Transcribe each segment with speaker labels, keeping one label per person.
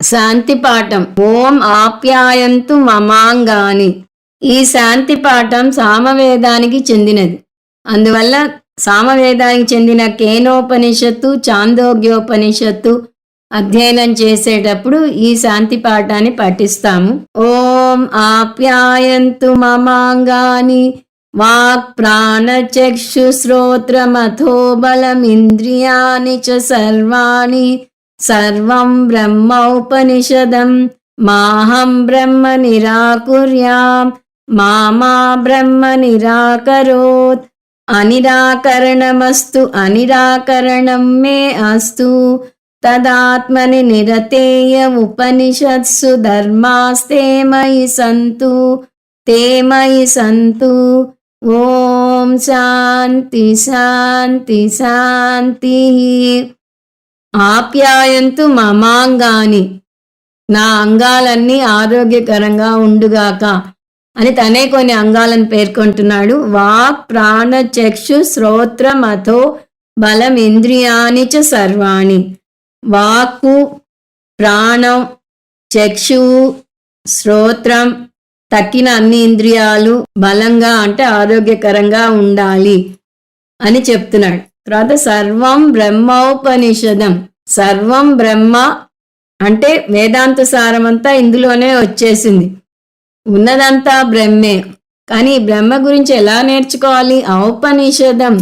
Speaker 1: శాంతి పాఠం. ఓం ఆప్యాయంతు మమాంగాని. ఈ శాంతి పాఠం సామవేదానికి చెందినది. అందువల్ల సామవేదానికి చెందిన కేనోపనిషత్తు చాందోగ్యోపనిషత్తు అధ్యయనం చేసేటప్పుడు ఈ శాంతి పాఠాన్ని పఠిస్తాము ఓం ఆప్యాయంతు మమాంగాని. వాక్ ప్రాణచక్షు శ్రోత్రమథో బలమింద్రియాని చ సర్వాణి. सर्वं ब्रह्म उपनिषदम् माहम् ब्रह्म निराकुर्याम् मा ब्रह्म निराकरोत्। अनिराकरणमस्तु अनिराकरणं मे अस्तु। तदात्मनि निरतेय उपनिषत्सु धर्मास्ते मयि सन्तु ते मयि सन्तु। ॐ शान्ति शान्ति शान्तिः। ఆప్యాయంతు మమాంగాని. నా అంగాలన్నీ ఆరోగ్యకరంగా ఉండుగాక అని తనే కొన్ని అంగాలను పేర్కొంటున్నాడు. వాక్ ప్రాణ చక్షు శ్రోత్రం అథో బలం ఇంద్రియాని చ సర్వాణి. వాక్కు ప్రాణం చక్షువు శ్రోత్రం తక్కిన అన్ని ఇంద్రియాలు బలంగా అంటే ఆరోగ్యకరంగా ఉండాలి అని చెప్తున్నాడు. తర్వాత సర్వం బ్రహ్మోపనిషదం సర్వం బ్రహ్మ అంటే వేదాంత సారమంతా ఇందులోనే వచ్చేసింది. ఉన్నదంతా బ్రహ్మే. కానీ బ్రహ్మ గురించి ఎలా నేర్చుకోవాలి? ఔపనిషదం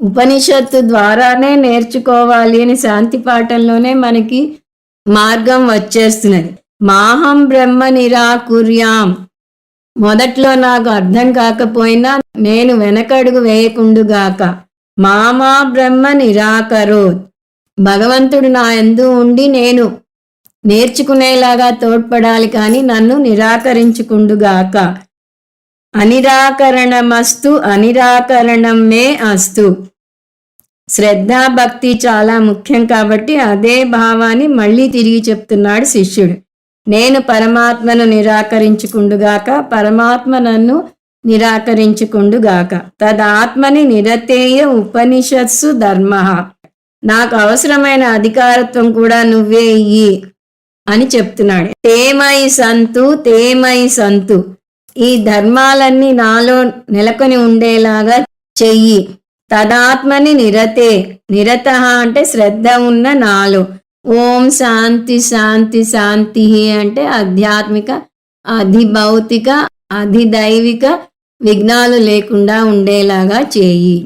Speaker 1: ఉపనిషత్తు ద్వారానే నేర్చుకోవాలి అని శాంతి పాఠంలోనే మనకి మార్గం వచ్చేస్తున్నది. మాహం బ్రహ్మ నిరాకుర్యాం. మొదట్లో నాకు అర్థం కాకపోయినా నేను వెనకడుగు వేయకుండుగాక. మామా బ్రహ్మ నిరాకరోత్. భగవంతుడు నా ఎందు ఉండి నేను నేర్చుకునేలాగా తోడ్పడాలి కానీ నన్ను నిరాకరించుకుండుగాక. అనిరాకరణమస్తు అనిరాకరణం మే అస్తు. శ్రద్ధ భక్తి చాలా ముఖ్యం కాబట్టి అదే భావాన్ని మళ్ళీ తిరిగి చెప్తున్నాడు శిష్యుడు. నేను పరమాత్మను నిరాకరించుకుండుగాక పరమాత్మ నన్ను నిరాకరించుకుండుగాక. తదాత్మని నిరతేయ ఉపనిషత్సు ధర్మ. నాకు అవసరమైన అధికారత్వం కూడా నువ్వే ఇయ్యి అని చెప్తున్నాడు. తేమై సంతు తేమై సంతు. ఈ ధర్మాలన్నీ నాలో నెలకొని ఉండేలాగా చెయ్యి. తదాత్మని నిరతే నిరత అంటే శ్రద్ధ ఉన్న నాలో. ఓం శాంతి శాంతి శాంతి అంటే ఆధ్యాత్మిక అధిభౌతిక అధిదైవిక విఘ్నాలు లేకుండా ఉండేలాగా చేయి.